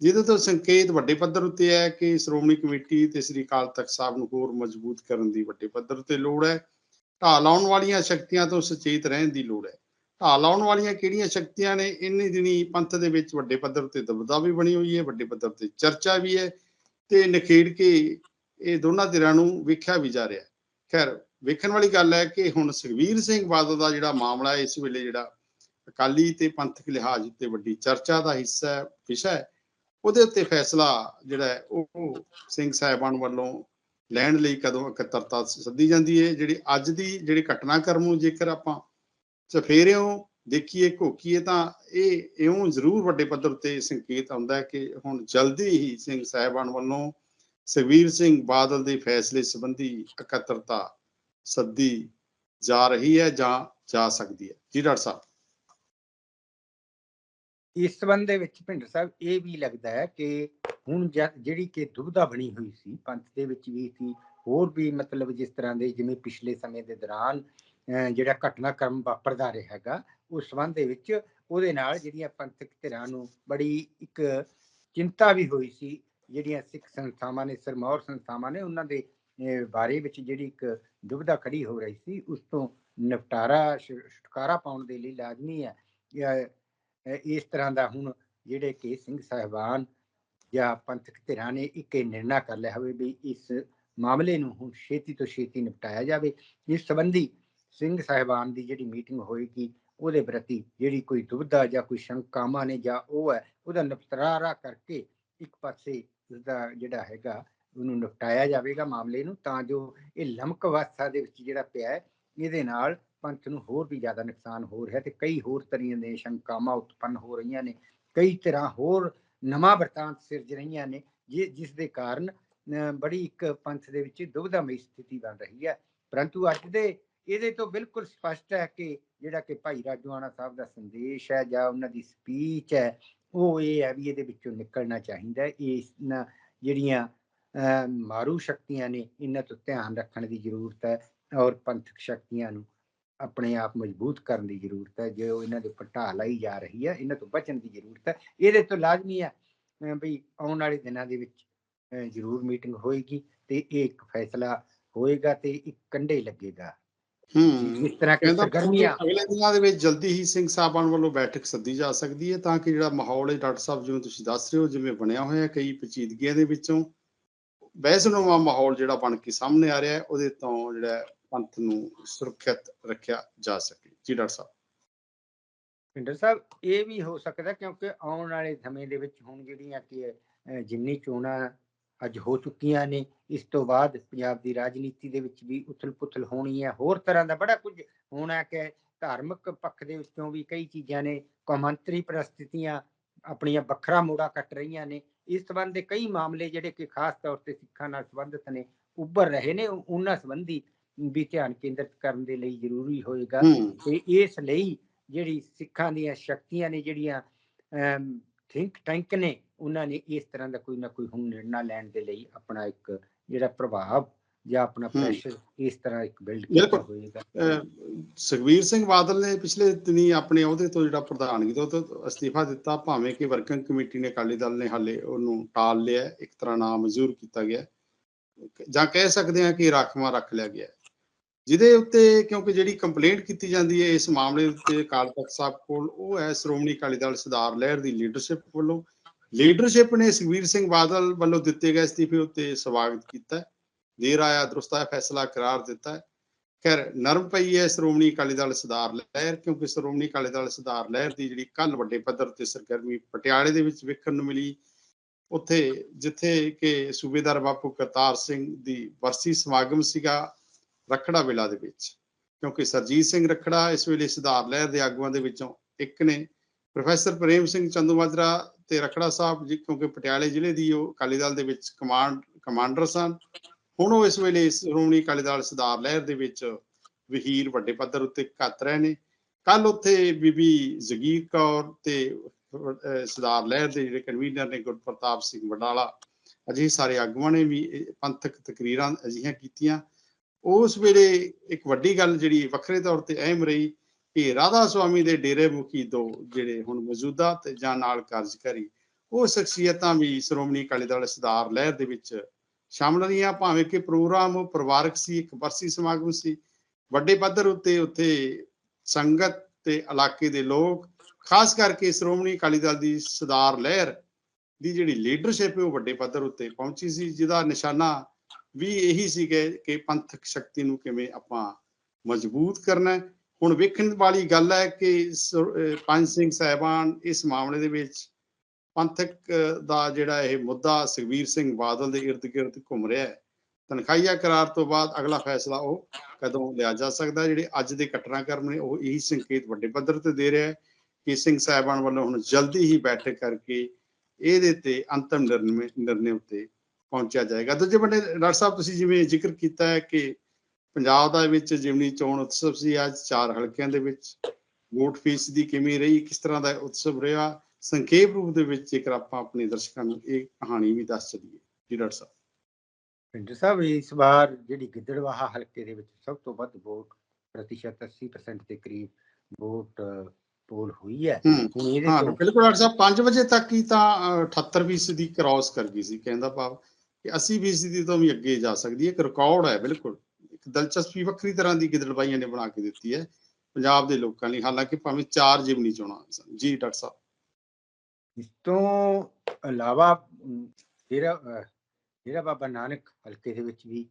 ਜਿਹਦੇ ਤੋਂ ਸੰਕੇਤ ਵੱਡੇ ਪੱਧਰ ਉੱਤੇ ਹੈ ਕਿ ਸ਼੍ਰੋਮਣੀ ਕਮੇਟੀ ਤੇ ਸ੍ਰੀ ਅਕਾਲ ਤਖਤ ਸਾਹਿਬ ਨੂੰ ਹੋਰ ਮਜ਼ਬੂਤ ਕਰਨ ਦੀ ਵੱਡੇ ਪੱਧਰ ਉੱਤੇ ਲੋੜ ਹੈ। ਢਾਹ ਲਾਉਣ ਵਾਲੀਆਂ ਸ਼ਕਤੀਆਂ ਤੋਂ ਸੁਚੇਤ ਰਹਿਣ ਦੀ ਲੋੜ ਹੈ। ਢਾਹ ਲਾਉਣ ਵਾਲੀਆਂ ਕਿਹੜੀਆਂ ਸ਼ਕਤੀਆਂ ਨੇ? ਇੰਨੀ ਦਿਨੀ ਪੰਥ ਦੇ ਵਿੱਚ ਵੱਡੇ ਪੱਧਰ ਉੱਤੇ ਦਬਦਾ ਵੀ ਬਣੀ ਹੋਈ ਹੈ, ਵੱਡੇ ਪੱਧਰ ਤੇ ਚਰਚਾ ਵੀ ਹੈ ਤੇ ਨਿਖੇੜ ਕੇ ਇਹ ਦੋਨਾਂ ਧਿਰਾਂ ਨੂੰ ਵੇਖਿਆ ਵੀ ਜਾ ਰਿਹਾ ਖੈਰ ਵੇਖਣ ਵਾਲੀ ਗੱਲ ਹੈ ਕਿ ਹੁਣ ਸੁਖਵੀਰ ਸਿੰਘ ਬਾਦਲ ਦਾ ਜਿਹੜਾ ਮਾਮਲਾ ਇਸ ਵੇਲੇ ਜਿਹੜਾ ਅਕਾਲੀ ਤੇ ਪੰਥਕ ਲਿਹਾਜ਼ ਉੱਤੇ ਵੱਡੀ ਚਰਚਾ ਦਾ ਹਿੱਸਾ ਹੈ, ਵਿਸ਼ਾ ਹੈ, ਉਹਦੇ ਉੱਤੇ ਫੈਸਲਾ ਜਿਹੜਾ ਉਹ ਸਿੰਘ ਸਾਹਿਬਾਨ ਵੱਲੋਂ ਲੈਣ ਲਈ ਕਦੋਂ ਇਕੱਤਰਤਾ ਸੱਦੀ ਜਾਂਦੀ ਹੈ, ਜਿਹੜੀ ਅੱਜ ਦੀ ਜਿਹੜੀ ਘਟਨਾਕ੍ਰਮ ਨੂੰ ਜੇਕਰ ਆਪਾਂ ਚਫੇਰਿਓ ਦੇਖੀਏ, ਘੋਕੀਏ, ਤਾਂ ਇਹ ਇਉਂ ਜ਼ਰੂਰ ਵੱਡੇ ਪੱਧਰ ਤੇ ਸੰਕੇਤ ਆਉਂਦਾ ਹੈ ਕਿ ਹੁਣ ਜਲਦੀ ਹੀ ਸਿੰਘ ਸਾਹਿਬਾਨ ਵੱਲੋਂ ਸੁਖਵੀਰ ਸਿੰਘ ਬਾਦਲ ਦੇ ਫੈਸਲੇ ਸੰਬੰਧੀ ਇਕੱਤਰਤਾ ਸੱਦੀ ਜਾ ਰਹੀ ਹੈ ਜਾਂ ਜਾ ਸਕਦੀ ਹੈ। ਜੀ ਡਾਕਟਰ ਸਾਹਿਬ। ਇਸ ਸੰਬੰਧ ਦੇ ਵਿੱਚ ਭਿੰਡਰ ਸਾਹਿਬ ਇਹ ਵੀ ਲੱਗਦਾ ਹੈ ਕਿ ਹੁਣ ਜਿਹੜੀ ਕਿ ਦੁਬਿਧਾ ਬਣੀ ਹੋਈ ਸੀ, ਪੰਥ ਦੇ ਵਿੱਚ ਵੀ ਸੀ, ਹੋਰ ਵੀ ਮਤਲਬ ਜਿਸ ਤਰ੍ਹਾਂ ਦੇ ਜਿਵੇਂ ਪਿਛਲੇ ਸਮੇਂ ਦੇ ਦੌਰਾਨ ਜਿਹੜਾ ਘਟਨਾਕ੍ਰਮ ਵਾਪਰਦਾ ਰਿਹਾ ਹੈਗਾ, ਉਸ ਸੰਬੰਧ ਦੇ ਵਿੱਚ ਉਹਦੇ ਨਾਲ ਜਿਹੜੀਆਂ ਪੰਥਕ ਧਿਰਾਂ ਨੂੰ ਬੜੀ ਇੱਕ ਚਿੰਤਾ ਵੀ ਹੋਈ ਸੀ, ਜਿਹੜੀਆਂ ਸਿੱਖ ਸੰਸਥਾਵਾਂ ਨੇ, ਸਰਮੌਰ ਸੰਸਥਾਵਾਂ ਨੇ, ਉਹਨਾਂ ਦੇ ਬਾਰੇ ਵਿੱਚ ਜਿਹੜੀ ਇੱਕ ਦੁਬਿਧਾ ਖੜੀ ਹੋ ਰਹੀ ਸੀ, ਉਸ ਤੋਂ ਨਿਪਟਾਰਾ ਛੁਟਕਾਰਾ ਪਾਉਣ ਦੇ ਲਈ ਲਾਜ਼ਮੀ ਹੈ। ਇਸ ਤਰ੍ਹਾਂ ਦਾ ਹੁਣ ਜਿਹੜੇ ਕਿ ਸਿੰਘ ਸਾਹਿਬਾਨ ਜਾਂ ਪੰਥਕ ਧਿਰਾਂ ਨੇ ਇੱਕ ਇਹ ਨਿਰਣਾ ਕਰ ਲਿਆ ਹੋਵੇ ਵੀ ਇਸ ਮਾਮਲੇ ਨੂੰ ਹੁਣ ਛੇਤੀ ਤੋਂ ਛੇਤੀ ਨਿਪਟਾਇਆ ਜਾਵੇ। ਇਸ ਸੰਬੰਧੀ ਸਿੰਘ ਸਾਹਿਬਾਨ ਦੀ ਜਿਹੜੀ ਮੀਟਿੰਗ ਹੋਏਗੀ, ਉਹਦੇ ਪ੍ਰਤੀ ਜਿਹੜੀ ਕੋਈ ਦੁਬਿਧਾ ਜਾਂ ਕੋਈ ਸ਼ੰਕਾਵਾਂ ਨੇ ਜਾਂ ਉਹ ਹੈ, ਉਹਦਾ ਨਿਪਟਾਰਾ ਕਰਕੇ ਇੱਕ ਪਾਸੇ ਉਸਦਾ ਜਿਹੜਾ ਹੈਗਾ ਉਹਨੂੰ ਨਿਪਟਾਇਆ ਜਾਵੇਗਾ ਮਾਮਲੇ ਨੂੰ, ਤਾਂ ਜੋ ਇਹ ਲਮਕ ਅਵਸਥਾ ਦੇ ਵਿੱਚ ਜਿਹੜਾ ਪਿਆ ਹੈ, ਇਹਦੇ ਨਾਲ ਪੰਥ ਨੂੰ ਹੋਰ ਵੀ ਜ਼ਿਆਦਾ ਨੁਕਸਾਨ ਹੋ ਰਿਹਾ ਤੇ ਕਈ ਹੋਰ ਤਰੀਆਂ ਦੇ ਸ਼ੰਕਾਵਾਂ ਉਤਪੰਨ ਹੋ ਰਹੀਆਂ ਨੇ, ਕਈ ਤਰ੍ਹਾਂ ਹੋਰ ਨਵਾਂ ਵਰਤਾਂਤ ਸਿਰਜ ਰਹੀਆਂ ਨੇ, ਜਿ- ਜਿਸ ਦੇ ਕਾਰਨ ਬੜੀ ਇੱਕ ਪੰਥ ਦੇ ਵਿੱਚ ਦੁਬਿਧਾਮਈ ਸਥਿਤੀ ਬਣ ਰਹੀ ਹੈ। ਪਰੰਤੂ ਅੱਜ ਦੇ ਇਹਦੇ ਤੋਂ ਬਿਲਕੁਲ ਸਪਸ਼ਟ ਹੈ ਕਿ ਜਿਹੜਾ ਕਿ ਭਾਈ ਰਾਜੂਆਣਾ ਸਾਹਿਬ ਦਾ ਸੰਦੇਸ਼ ਹੈ ਜਾਂ ਉਹਨਾਂ ਦੀ ਸਪੀਚ ਹੈ, ਉਹ ਇਹ ਹੈ ਵੀ ਇਹਦੇ ਵਿੱਚੋਂ ਨਿਕਲਣਾ ਚਾਹੀਦਾ ਇਹ ਇਹਨਾਂ ਜਿਹੜੀਆਂ ਮਾਰੂ ਸ਼ਕਤੀਆਂ ਨੇ ਇਹਨਾਂ ਤੋਂ ਧਿਆਨ ਰੱਖਣ ਦੀ ਜ਼ਰੂਰਤ ਹੈ ਔਰ ਪੰਥਕ ਸ਼ਕਤੀਆਂ ਨੂੰ ਆਪਣੇ ਆਪ ਮਜ਼ਬੂਤ ਕਰਨ ਦੀ ਜ਼ਰੂਰਤ ਹੈ ਜੇ ਉਹ ਇਹਨਾਂ ਦੇ ਉੱਪਰ ਢਾਹ ਲਾਈ ਜਾ ਰਹੀ ਹੈ ਇਹਨਾਂ ਤੋਂ ਬਚਣ ਦੀ ਜ਼ਰੂਰਤ ਹੈ ਇਹਦੇ ਤੋਂ ਲਾਜ਼ਮੀ ਹੈ ਵੀ ਆਉਣ ਵਾਲੇ ਦਿਨਾਂ ਦੇ ਵਿੱਚ ਜ਼ਰੂਰ ਮੀਟਿੰਗ ਹੋਏਗੀ ਤੇ ਇਹ ਇੱਕ ਫੈਸਲਾ ਹੋਏਗਾ ਤੇ ਇੱਕ ਕੰਡੇ ਲੱਗੇਗਾ। ਹੂੰ ਇਸ ਤਰ੍ਹਾਂ ਕਿ ਕਹਿੰਦਾ ਸਰਗਰਮੀਆਂ ਅਗਲੇ ਦਿਨਾਂ ਦੇ ਵਿੱਚ ਜਲਦੀ ਹੀ ਸਿੰਘ ਸਾਹਿਬਾਨ ਵੱਲੋਂ ਬੈਠਕ ਸੱਦੀ ਜਾ ਸਕਦੀ ਹੈ ਤਾਂ ਕਿ ਜਿਹੜਾ ਮਾਹੌਲ ਹੈ ਡਾਕਟਰ ਸਾਹਿਬ ਜਿਵੇਂ ਤੁਸੀਂ ਦੱਸ ਰਹੇ ਹੋ ਜਿਵੇਂ ਬਣਿਆ ਹੋਇਆ ਕਈ ਪੇਚੀਦਗੀਆਂ ਦੇ ਵਿੱਚੋਂ ਬਹਿਸਨੁਮਾ ਮਾਹੌਲ ਜਿਹੜਾ ਬਣ ਕੇ ਸਾਹਮਣੇ ਆ ਰਿਹਾ ਹੈ, ਉਹਦੇ ਤੋਂ ਜਿਹੜਾ ਪੰਥ ਨੂੰ ਸੁਰੱਖਿਅਤ ਰੱਖਿਆ ਜਾ ਸਕੇ। ਜੀ ਡਾਕਟਰ ਸਾਹਿਬ। ਪਿੰਡਰ ਸਾਹਿਬ, ਇਹ ਵੀ ਹੋ ਸਕਦਾ ਕਿਉਂਕਿ ਆਉਣ ਵਾਲੇ ਸਮੇਂ ਦੇ ਵਿੱਚ ਹੁਣ ਜਿਹੜੀਆਂ ਕਿ ਜਿੰਨੀ ਚੋਣਾਂ ਅੱਜ ਹੋ ਚੁੱਕੀਆਂ ਨੇ, ਇਸ ਤੋਂ ਬਾਅਦ ਪੰਜਾਬ ਦੀ ਰਾਜਨੀਤੀ ਦੇ ਵਿੱਚ ਵੀ ਉਥਲ-ਪੁਥਲ ਹੋਣੀ ਹੈ। ਹੋਰ ਤਰ੍ਹਾਂ ਦਾ ਬੜਾ ਕੁਝ ਹੋਣਾ ਕਿ ਧਾਰਮਿਕ ਪੱਖ ਦੇ ਵਿੱਚੋਂ ਵੀ ਕਈ ਚੀਜ਼ਾਂ ਨੇ, ਕੌਮਾਂਤਰੀ ਪ੍ਰਸਥਿਤੀਆਂ ਆਪਣੀਆਂ ਵੱਖਰਾ ਮੋੜਾ ਕੱਟ ਰਹੀਆਂ ਨੇ ਇਸ ਸੰਬੰਧ ਦੇ ਕਈ ਮਾਮਲੇ ਜਿਹੜੇ ਕਿ ਖਾਸ ਤੌਰ ਤੇ ਸਿੱਖਾਂ ਨਾਲ ਸੰਬੰਧਿਤ ਨੇ ਉੱਭਰ ਰਹੇ ਨੇ ਉਹ- ਉਹਨਾਂ ਸੰਬੰਧੀ ਵੀ ਧਿਆਨ ਕੇਂਦਰਿਤ ਕਰਨ ਦੇ ਲਈ ਜ਼ਰੂਰੀ ਹੋਏਗਾ ਤੇ ਇਸ ਲਈ ਜਿਹੜੀ ਸਿੱਖਾਂ ਦੀਆਂ ਸ਼ਕਤੀਆਂ ਨੇ ਜਿਹੜੀਆਂ ਥਿੰਕ ਟੈਂਕ ਨੇ ਉਹਨਾਂ ਨੇ ਇਸ ਤਰ੍ਹਾਂ ਦਾ ਕੋਈ ਨਾ ਕੋਈ ਹੁਣ ਨਿਰਣਾ ਲੈਣ ਦੇ ਲਈ ਆਪਣਾ ਇੱਕ ਜਿਹੜਾ ਪ੍ਰਭਾਵ ਜਾਂ ਆਪਣਾ। ਪ੍ਰੈਸ਼ਰ ਇਸ ਤਰ੍ਹਾਂ ਇੱਕ ਬਿਲਡ ਕੀਤਾ। ਹੋਏਗਾ ਅਹ ਸੁਖਬੀਰ ਸਿੰਘ ਬਾਦਲ ਨੇ ਪਿਛਲੇ ਦਿਨੀ ਆਪਣੇ ਅਹੁਦੇ ਤੋਂ ਜਿਹੜਾ ਪ੍ਰਧਾਨਗੀ ਤੋਂ ਅਸਤੀਫਾ ਦਿੱਤਾ ਭਾਵੇਂ ਕਿ ਵਰਕਿੰਗ ਕਮੇਟੀ ਨੇ ਅਕਾਲੀ ਦਲ ਨੇ ਹਾਲੇ ਉਹਨੂੰ ਟਾਲ ਲਿਆ ਇੱਕ ਤਰ੍ਹਾਂ ਨਾਲ ਮਨਜ਼ੂਰ ਕੀਤਾ ਗਿਆ। ਜਾਂ ਕਹਿ ਸਕਦੇ ਹਾਂ ਕਿ ਰਾਖਵਾਂ ਰੱਖ ਲਿਆ ਗਿਆ। ਜਿਹਦੇ ਉੱਤੇ ਕਿਉਂਕਿ ਜਿਹੜੀ ਕੰਪਲੇਂਟ ਕੀਤੀ ਜਾਂਦੀ ਹੈ ਇਸ ਮਾਮਲੇ ਉੱਤੇ ਅਕਾਲ ਤਖਤ ਸਾਹਿਬ ਕੋਲ ਉਹ ਹੈ ਸ਼੍ਰੋਮਣੀ ਅਕਾਲੀ ਦਲ ਸਰਦਾਰ ਲਹਿਰ ਦੀ ਲੀਡਰਸ਼ਿਪ ਵੱਲੋਂ ਲੀਡਰਸ਼ਿਪ ਨੇ ਸੁਖਬੀਰ ਸਿੰਘ ਬਾਦਲ ਵੱਲੋਂ ਦਿੱਤੇ ਗਏ ਅਸਤੀਫੇ ਉੱਤੇ ਸਵਾਗਤ ਕੀਤਾ ਹੈ। ਦੇਰ ਆਇਆ ਦਰੁਸਤ ਆਇਆ ਫੈਸਲਾ ਕਰਾਰ ਦਿੱਤਾ ਹੈ। ਖੈਰ, ਨਰਮ ਪਈ ਹੈ ਸ਼੍ਰੋਮਣੀ ਅਕਾਲੀ ਦਲ ਸਰਦਾਰ ਲਹਿਰ, ਕਿਉਂਕਿ ਸ਼੍ਰੋਮਣੀ ਅਕਾਲੀ ਦਲ ਸਰਦਾਰ ਲਹਿਰ ਦੀ ਜਿਹੜੀ ਕੱਲ ਵੱਡੇ ਪੱਧਰ ਤੇ ਸਰਗਰਮੀ ਪਟਿਆਲੇ ਦੇ ਵਿੱਚ ਵੇਖਣ ਨੂੰ ਮਿਲੀ। ਉੱਥੇ ਜਿੱਥੇ ਕਿ ਸੂਬੇਦਾਰ ਬਾਪੂ ਕਰਤਾਰ ਸਿੰਘ ਦੀ ਵਰਸੀ ਸਮਾਗਮ ਸੀਗਾ ਰਖੜਾ ਵੇਲਾ ਦੇ ਵਿੱਚ। ਕਿਉਂਕਿ ਸਰਜੀਤ ਸਿੰਘ ਰਖੜਾ ਇਸ ਵੇਲੇ ਸੁਧਾਰ ਲਹਿਰ ਦੇ ਆਗੂਆਂ ਦੇ ਵਿੱਚੋਂ ਇੱਕ ਨੇ। ਪ੍ਰੋਫੈਸਰ ਪ੍ਰੇਮ ਸਿੰਘ ਚੰਦੂਮਾਜਰਾ ਤੇ ਰਖੜਾ ਸਾਹਿਬ, ਜੀ ਕਿਉਂਕਿ ਪਟਿਆਲੇ ਜ਼ਿਲ੍ਹੇ ਦੀ ਉਹ ਅਕਾਲੀ ਦਲ ਦੇ ਵਿੱਚ ਕਮਾਂਡ ਕਮਾਂਡਰ ਸਨ। ਹੁਣ ਉਹ ਇਸ ਵੇਲੇ ਸ਼੍ਰੋਮਣੀ ਅਕਾਲੀ ਦਲ ਸਰਦਾਰ ਲਹਿਰ ਦੇ ਵਿੱਚ ਵਹੀਰ ਵੱਡੇ ਪੱਧਰ ਉੱਤੇ ਘੱਤ ਰਹੇ ਨੇ। ਕੱਲ ਉੱਥੇ ਬੀਬੀ ਜਗੀਰ ਕੌਰ ਤੇ ਸਰਦਾਰ ਲਹਿਰ ਦੇ ਜਿਹੜੇ ਕਨਵੀਨਰ ਨੇ ਗੁਰਪ੍ਰਤਾਪ ਸਿੰਘ ਵਡਾਲਾ, ਅਜਿਹੇ ਸਾਰੇ ਆਗੂਆਂ ਨੇ ਵੀ ਪੰਥਕ ਤਕਰੀਰਾਂ ਅਜਿਹੀਆਂ ਕੀਤੀਆਂ। ਉਸ ਵੇਲੇ ਇੱਕ ਵੱਡੀ ਗੱਲ ਜਿਹੜੀ ਵੱਖਰੇ ਤੌਰ ਤੇ ਅਹਿਮ ਰਹੀ ਕਿ ਰਾਧਾ ਸੁਆਮੀ ਦੇ ਡੇਰੇ ਮੁਖੀ ਦੋ ਜਿਹੜੇ ਹੁਣ ਮੌਜੂਦਾ ਤੇ ਜਾਂ ਨਾਲ ਕਾਰਜਕਾਰੀ, ਉਹ ਸ਼ਖਸੀਅਤਾਂ ਵੀ ਸ਼੍ਰੋਮਣੀ ਅਕਾਲੀ ਦਲ ਸਰਦਾਰ ਲਹਿਰ ਦੇ ਵਿੱਚ ਸ਼ਾਮਲ ਰਹੀਆਂ ਭਾਵੇਂ ਕਿ ਪ੍ਰੋਗਰਾਮ ਪਰਿਵਾਰਕ ਸੀ, ਇੱਕ ਵਰਸੀ ਸਮਾਗਮ ਸੀ, ਵੱਡੇ ਪੱਧਰ ਉੱਤੇ ਉੱਥੇ ਸੰਗਤ ਤੇ ਇਲਾਕੇ ਦੇ ਲੋਕ, ਖਾਸ ਕਰਕੇ ਸ਼੍ਰੋਮਣੀ ਅਕਾਲੀ ਦਲ ਦੀ ਸਰਦਾਰ ਲਹਿਰ ਦੀ ਜਿਹੜੀ ਲੀਡਰਸ਼ਿਪ ਹੈ ਉਹ ਵੱਡੇ ਪੱਧਰ ਉੱਤੇ ਪਹੁੰਚੀ ਸੀ, ਜਿਹਦਾ ਨਿਸ਼ਾਨਾ ਵੀ ਇਹੀ ਸੀ ਕਿ ਪੰਥਕ ਸ਼ਕਤੀ ਨੂੰ ਕਿਵੇਂ ਆਪਾਂ ਮਜ਼ਬੂਤ ਕਰਨਾ ਹੁਣ ਵੇਖਣ ਵਾਲੀ ਗੱਲ ਹੈ ਕਿ ਪੰਜ ਸਿੰਘ ਸਾਹਿਬਾਨ ਇਸ ਮਾਮਲੇ ਦੇ ਵਿੱਚ ਪੰਥਕ ਦਾ ਜਿਹੜਾ ਇਹ ਮੁੱਦਾ ਸੁਖਬੀਰ ਸਿੰਘ ਬਾਦਲ ਦੇ ਇਰਦ ਗਿਰਦ ਘੁੰਮ ਰਿਹਾ ਹੈ, ਤਨਖਾਹੀਆ ਕਰਾਰ ਤੋਂ ਬਾਅਦ ਅਗਲਾ ਫੈਸਲਾ ਉਹ ਕਦੋਂ ਲਿਆ ਜਾ ਸਕਦਾ, ਜਿਹੜੇ ਅੱਜ ਦੇ ਘਟਨਾਕ੍ਰਮ ਨੇ ਉਹ ਇਹੀ ਸੰਕੇਤ ਵੱਡੇ ਪੱਧਰ ਤੇ ਦੇ ਰਿਹਾ ਹੈ ਕਿ ਸਿੰਘ ਸਾਹਿਬਾਨ ਵੱਲੋਂ ਹੁਣ ਜਲਦੀ ਹੀ ਬੈਠਕ ਕਰਕੇ ਇਹਦੇ ਤੇ ਅੰਤਮ ਨਿਰਣੇ ਉੱਤੇ ਪਹੁੰਚਿਆ ਜਾਏਗਾ। ਦੂਜੇ ਬੰਨੇ ਡਾਕਟਰ ਸਾਹਿਬ, ਤੁਸੀਂ ਜਿਵੇਂ ਜ਼ਿਕਰ ਕੀਤਾ ਹੈ ਕਿ ਪੰਜਾਬ ਦਾ ਵਿੱਚ ਜਿਮਨੀ ਚੋਣ ਉਤਸਵ ਸੀ, ਅੱਜ ਚਾਰ ਹਲਕਿਆਂ ਦੇ ਵਿੱਚ ਵੋਟ ਫੀਸ ਦੀ ਕਿਵੇਂ ਰਹੀ, ਕਿਸ ਤਰ੍ਹਾਂ ਦਾ ਉਤਸਵ ਰਿਹਾ? ਸੰਖੇਪ ਰੂਪ ਦੇ ਵਿੱਚ ਜੇਕਰ ਆਪਾਂ ਆਪਣੇ ਦਰਸ਼ਕਾਂ ਨੂੰ ਇਹ ਕਹਾਣੀ ਵੀ ਦੱਸ ਚੱਲੀਏ ਜੀ ਡਾਕਟਰ ਸਾਹਿਬ। ਪਿੰਡ ਸਾਹਿਬ ਇਸ ਵਾਰ ਜਿਹੜੀ ਗਿੱਦੜਵਾਹਾ ਹਲਕੇ ਦੇ ਵਿੱਚ ਸਭ ਤੋਂ ਵੱਧ ਵੋਟ ਪ੍ਰਤੀਸ਼ਤ 80% ਦੇ ਕਰੀਬ ਵੋਟ ਪੋਲ ਹੋਈ ਹੈ। ਹੂੰ। ਹੁਣ ਇਹਦੇ ਹਾਂ ਤੋਂ ਬਿਲਕੁਲ ਡਾਕਟਰ ਸਾਹਿਬ 5 ਵਜੇ ਤੱਕ ਹੀ ਤਾਂ ਅਹ, 78 ਫੀਸਦੀ ਕ੍ਰਾਸ ਕਰ ਗਈ ਸੀ ਕਹਿੰਦਾ ਭਾਵ ਕਿ 80 ਫੀਸਦੀ ਤੋਂ ਵੀ ਅੱਗੇ ਜਾ ਸਕਦੀ ਹੈ। ਇੱਕ ਰਿਕਾਰਡ ਹੈ ਬਿਲਕੁਲ। ਇੱਕ ਦਿਲਚਸਪੀ ਵੱਖਰੀ ਤਰ੍ਹਾਂ ਦੀ ਗਿੱਦੜਬਾਈਆਂ ਨੇ ਬਣਾ ਕੇ ਦਿੱਤੀ ਹੈ ਪੰਜਾਬ ਦੇ ਲੋਕਾਂ ਲਈ ਹਾਲਾਂਕਿ ਭਾਵੇਂ ਚਾਰ ਜਿਮਨੀ ਚੋਣਾਂ ਜੀ ਡਾਕਟਰ ਸਾਹਿਬ। ਇਸ ਤੋਂ ਇਲਾਵਾ ਡੇਰਾ ਡੇਰਾ ਬਾਬਾ ਨਾਨਕ ਹਲਕੇ ਦੇ ਵਿੱਚ ਵੀ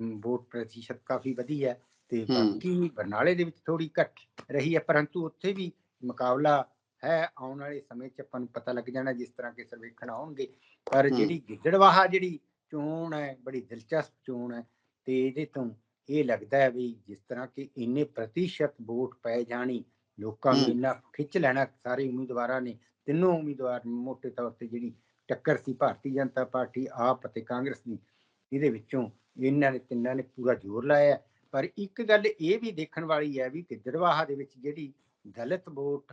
ਵੋਟ ਪ੍ਰਤੀਸ਼ਤ ਕਾਫੀ ਵਧੀ ਹੈ ਤੇ। ਬਾਕੀ ਬਰਨਾਲੇ ਦੇ ਵਿੱਚ ਥੋੜੀ ਘੱਟ ਰਹੀ ਹੈ ਪਰੰਤੂ ਉੱਥੇ ਵੀ ਮੁਕਾਬਲਾ ਹੈ ਆਉਣ ਵਾਲੇ ਸਮੇਂ 'ਚ ਆਪਾਂ ਨੂੰ ਪਤਾ ਲੱਗ ਜਾਣਾ ਜਿਸ ਤਰ੍ਹਾਂ ਕਿ ਸਰਵੇਖਣ ਆਉਣਗੇ ਪਰ। ਜਿਹੜੀ ਗਿੱਦੜਵਾਹਾ ਜਿਹੜੀ ਚੋਣ ਹੈ ਬੜੀ ਦਿਲਚਸਪ ਚੋਣ ਹੈ ਤੇ ਇਹਦੇ ਤੋਂ ਇਹ ਲੱਗਦਾ ਹੈ ਵੀ ਜਿਸ ਤਰ੍ਹਾਂ ਕਿ ਇੰਨੇ ਪ੍ਰਤੀਸ਼ਤ ਵੋਟ ਪੈ ਜਾਣੀ ਲੋਕਾਂ ਨੂੰ। ਇੰਨਾ ਖਿੱਚ ਲੈਣਾ ਸਾਰੇ ਉਮੀਦਵਾਰਾਂ ਨੇ ਤਿੰਨੋਂ ਉਮੀਦਵਾਰ ਮੋٹے ਤੌਰ ਤੇ ਜਿਹੜੀ ਟੱਕਰ ਸੀ ਭਾਰਤੀ ਜਨਤਾ ਪਾਰਟੀ ਆਪ ਅਤੇ ਕਾਂਗਰਸ ਦੀ ਇਹਦੇ ਵਿੱਚੋਂ ਇਹਨਾਂ ਨੇ ਤਿੰਨਾਂ ਨੇ ਪੂਰਾ ਜ਼ੋਰ ਲਾਇਆ। ਪਰ ਇੱਕ ਗੱਲ ਇਹ ਵੀ ਦੇਖਣ ਵਾਲੀ ਹੈ ਵੀ ਗਿੱਦੜਵਾਹਾ ਦੇ ਵਿੱਚ ਜਿਹੜੀ ਦਲਿਤ ਵੋਟ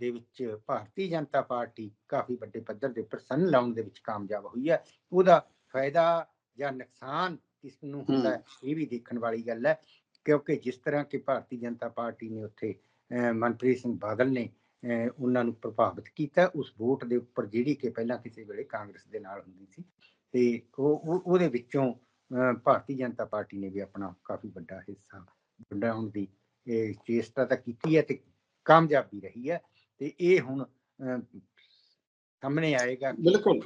ਦੇ ਵਿੱਚ ਭਾਰਤੀ ਜਨਤਾ ਪਾਰਟੀ ਕਾਫੀ ਵੱਡੇ ਪੱਧਰ ਦੇ ਉੱਪਰ ਸੰਨ ਲਾਉਣ ਦੇ ਵਿੱਚ ਕਾਮਯਾਬ ਹੋਈ ਹੈ ਉਹਦਾ ਫਾਇਦਾ ਜਾਂ ਨੁਕਸਾਨ ਕਿਸ ਨੂੰ ਹੁੰਦਾ ਇਹ ਵੀ ਦੇਖਣ ਵਾਲੀ ਗੱਲ ਹੈ ਕਿਉਂਕਿ ਜਿਸ ਤਰ੍ਹਾਂ ਕਿ ਭਾਰਤੀ ਜਨਤਾ ਪਾਰਟੀ ਨੇ ਉੱਥੇ ਮਨਪ੍ਰੀਤ ਸਿੰਘ ਬਾਦਲ ਨੇ ਉਹਨਾਂ ਨੂੰ ਪ੍ਰਭਾਵਿਤ ਕੀਤਾ। ਉਸ ਵੋਟ ਦੇ ਉੱਪਰ ਜਿਹੜੀ ਕਿ ਪਹਿਲਾਂ ਕਿਸੇ ਵੇਲੇ ਕਾਂਗਰਸ ਦੇ ਨਾਲ ਹੁੰਦੀ ਸੀ। ਤੇ ਉਹ ਉਹਦੇ ਵਿੱਚੋਂ ਭਾਰਤੀ ਜਨਤਾ ਪਾਰਟੀ ਨੇ ਵੀ ਆਪਣਾ ਕਾਫੀ ਵੱਡਾ ਹਿੱਸਾ ਵੰਡਾਉਣ ਦੀ ਚੇਸਟਾ ਤਾਂ ਕੀਤੀ ਹੈ ਤੇ ਕਾਮਯਾਬ ਰਹੀ ਹੈ। ਤੇ ਇਹ ਹੁਣ ਸਾਹਮਣੇ ਆਏਗਾ ਬਿਲਕੁਲ।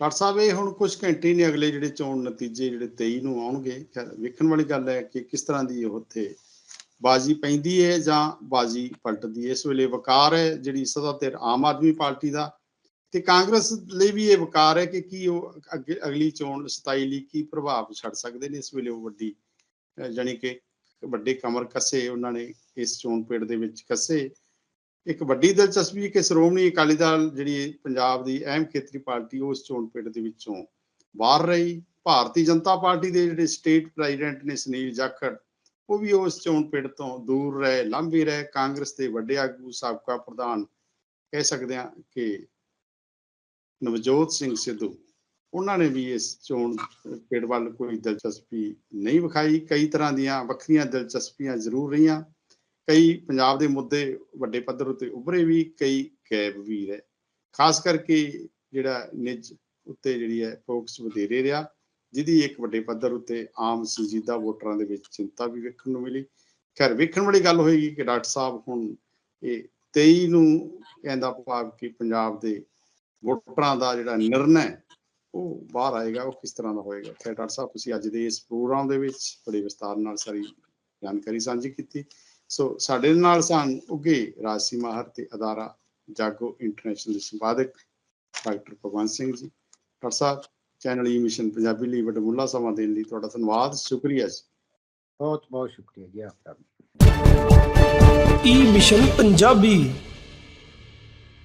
ਡਾਕਟਰ ਸਾਹਿਬ, ਇਹ ਹੁਣ ਕੁਝ ਘੰਟੇ ਨੇ ਅਗਲੇ ਜਿਹੜੇ ਚੋਣ ਨਤੀਜੇ ਜਿਹੜੇ 23 ਨੂੰ ਆਉਣਗੇ। ਵੇਖਣ ਵਾਲੀ ਗੱਲ ਹੈ ਕਿ ਕਿਸ ਤਰ੍ਹਾਂ ਦੀ ਉੱਥੇ ਬਾਜੀ ਪੈਂਦੀ ਹੈ ਜਾਂ ਬਾਜੀ ਪਲਟਦੀ ਹੈ ਇਸ ਵੇਲੇ ਵਕਾਰ ਹੈ ਜਿਹੜੀ ਸਦਾ ਤੇ ਆਮ ਆਦਮੀ ਪਾਰਟੀ ਦਾ ਤੇ ਕਾਂਗਰਸ ਲਈ ਵੀ ਇਹ ਵਕਾਰ ਹੈ ਕਿ ਕੀ ਉਹ ਅੱਗੇ, ਅਗਲੀ ਚੋਣ 27 ਲਈ ਕੀ ਪ੍ਰਭਾਵ ਛੱਡ ਸਕਦੇ ਨੇ? ਇਸ ਵੇਲੇ ਉਹ ਵੱਡੀ ਅਹ ਜਾਣੀ ਕਿ ਵੱਡੇ ਕਮਰ ਕੱਸੇ ਉਹਨਾਂ ਨੇ ਇਸ ਚੋਣ ਪੇੜ ਦੇ ਵਿੱਚ ਕੱਸੇ। ਇੱਕ ਵੱਡੀ ਦਿਲਚਸਪੀ ਹੈ ਕਿ ਸ਼੍ਰੋਮਣੀ ਅਕਾਲੀ ਦਲ ਜਿਹੜੀ ਪੰਜਾਬ ਦੀ ਅਹਿਮ ਖੇਤਰੀ ਪਾਰਟੀ ਉਸ ਚੋਣ ਪਿੰਡ ਦੇ ਵਿੱਚੋਂ ਬਾਹਰ ਰਹੀ। ਭਾਰਤੀ ਜਨਤਾ ਪਾਰਟੀ ਦੇ ਜਿਹੜੇ ਸਟੇਟ ਪ੍ਰੈਜ਼ੀਡੈਂਟ ਨੇ ਸੁਨੀਲ ਜਾਖੜ ਉਹ ਵੀ ਉਸ ਚੋਣ ਪਿੰਡ ਤੋਂ ਦੂਰ ਰਹੇ ਲੰਬੇ ਰਹੇ। ਕਾਂਗਰਸ ਦੇ ਵੱਡੇ ਆਗੂ, ਸਾਬਕਾ ਪ੍ਰਧਾਨ ਕਹਿ ਸਕਦੇ ਹਾਂ ਕਿ ਨਵਜੋਤ ਸਿੰਘ ਸਿੱਧੂ, ਉਹਨਾਂ ਨੇ ਵੀ ਇਸ ਚੋਣ ਪਿੰਡ ਵੱਲ ਕੋਈ ਦਿਲਚਸਪੀ ਨਹੀਂ ਵਿਖਾਈ। ਕਈ ਤਰ੍ਹਾਂ ਦੀਆਂ ਵੱਖਰੀਆਂ ਦਿਲਚਸਪੀਆਂ ਜ਼ਰੂਰ ਰਹੀਆਂ। ਕਈ ਪੰਜਾਬ ਦੇ ਮੁੱਦੇ ਵੱਡੇ ਪੱਧਰ ਉੱਤੇ ਉੱਭਰੇ ਵੀ, ਕਈ ਗੈਬ ਵੀ ਰਹੇ। ਖਾਸ ਕਰਕੇ ਜਿਹੜਾ ਨਿੱਜ ਉੱਤੇ ਜਿਹੜੀ ਹੈ ਫੋਕਸ ਵਧੇਰੇ ਰਿਹਾ। ਜਿਹਦੀ ਇੱਕ ਵੱਡੇ ਪੱਧਰ ਉੱਤੇ ਆਮ ਸੰਜੀਦਾ ਵੋਟਰਾਂ ਦੇ ਵਿੱਚ ਚਿੰਤਾ ਵੀ ਵੇਖਣ ਨੂੰ ਮਿਲੀ। ਖੈਰ ਵੇਖਣ ਵਾਲੀ ਗੱਲ ਹੋਏਗੀ ਕਿ ਡਾਕਟਰ ਸਾਹਿਬ ਹੁਣ ਇਹ 23 ਨੂੰ ਕਹਿੰਦਾ ਭਾਵ ਕਿ ਪੰਜਾਬ ਦੇ ਵੋਟਰਾਂ ਦਾ ਜਿਹੜਾ ਨਿਰਣਾ ਹੈ, ਉਹ ਬਾਹਰ ਆਏਗਾ ਉਹ ਕਿਸ ਤਰ੍ਹਾਂ ਦਾ ਹੋਏਗਾ? ਖੈਰ ਡਾਕਟਰ ਸਾਹਿਬ ਤੁਸੀਂ ਅੱਜ ਦੇ ਇਸ ਪ੍ਰੋਗਰਾਮ ਦੇ ਵਿੱਚ ਬੜੇ ਵਿਸਤਾਰ ਨਾਲ ਸਾਰੀ ਜਾਣਕਾਰੀ ਸਾਂਝੀ ਕੀਤੀ। ਸੋ ਸਾਡੇ ਨਾਲ ਸਨ ਉੱਗੇ ਰਾਜਸੀ ਮਾਹਰ ਤੇ ਅਦਾਰਾ ਜਾਗੋ ਇੰਟਰਨੈਸ਼ਨਲ ਦੇ ਸੰਪਾਦਕ ਡਾਕਟਰ ਭਗਵੰਤ ਸਿੰਘ ਜੀ। ਡਾਕਟਰ ਸਾਹਿਬ ਚੈਨਲ ਈ ਮਿਸ਼ਨ ਪੰਜਾਬੀ ਲਈ ਵਡਮੁੱਲਾ ਸਮਾਂ ਦੇਣ ਲਈ ਤੁਹਾਡਾ ਧੰਨਵਾਦ ਸ਼ੁਕਰੀਆ ਜੀ। ਬਹੁਤ ਬਹੁਤ ਸ਼ੁਕਰੀਆ ਜੀ ਆਪਕਾ ਈ ਮਿਸ਼ਨ ਪੰਜਾਬੀ।